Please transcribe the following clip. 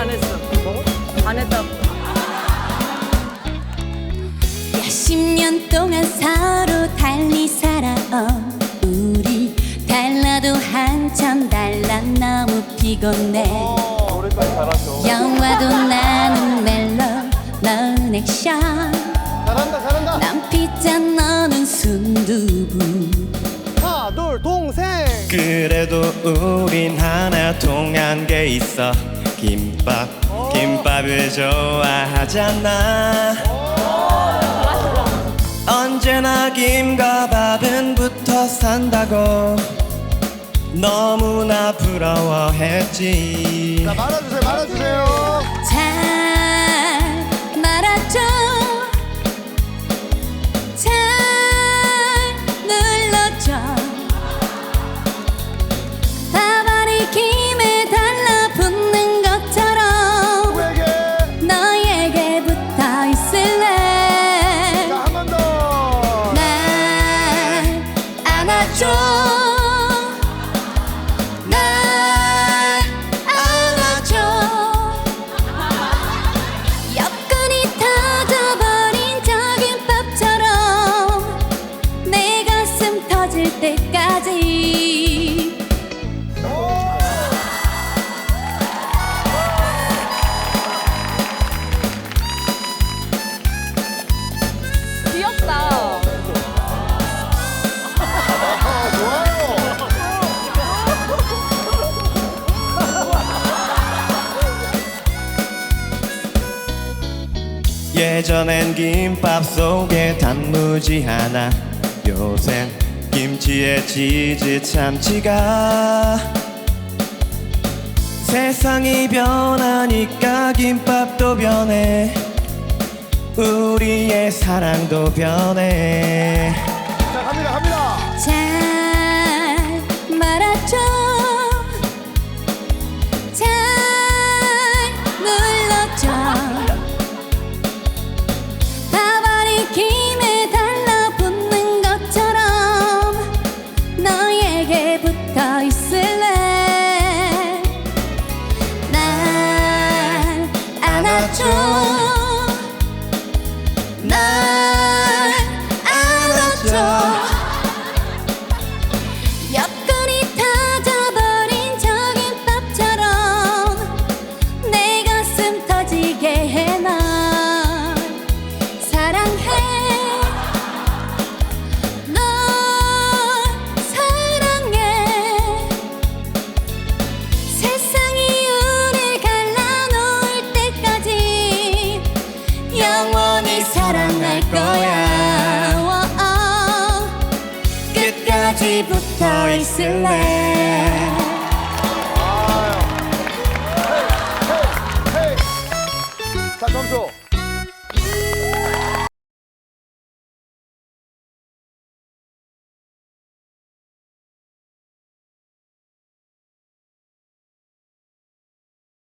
반했어. 반했다고. 몇십 년 동안 서로 달리 살아온 우리 달라도 한참 달라 너무 피곤해. 영화도 나는 멜로 너는 액션 잘한다, 잘한다. 난 피자 너는 순두부 하나, 둘, 동생. 그래도 우린 하나 통한 게 있어 김밥 김밥을 좋아하잖아. 언제나 김과 밥은 붙어 산다고. 너무나 부러워했지. 자, 말아주세요, 말아주세요. 안아줘 날 안아줘. 옆구리 터져버린 저 김밥처럼 내 가슴 터질 때까지 예전엔 김밥 속에 단무지 하나 요샌 김치에 치즈 참치가. 세상이 변하니까 김밥도 변해 우리의 사랑도 변해. 자, 갑니다, 갑니다. 잘 말아줘 끝까지 붙어 있을래? 자 점수.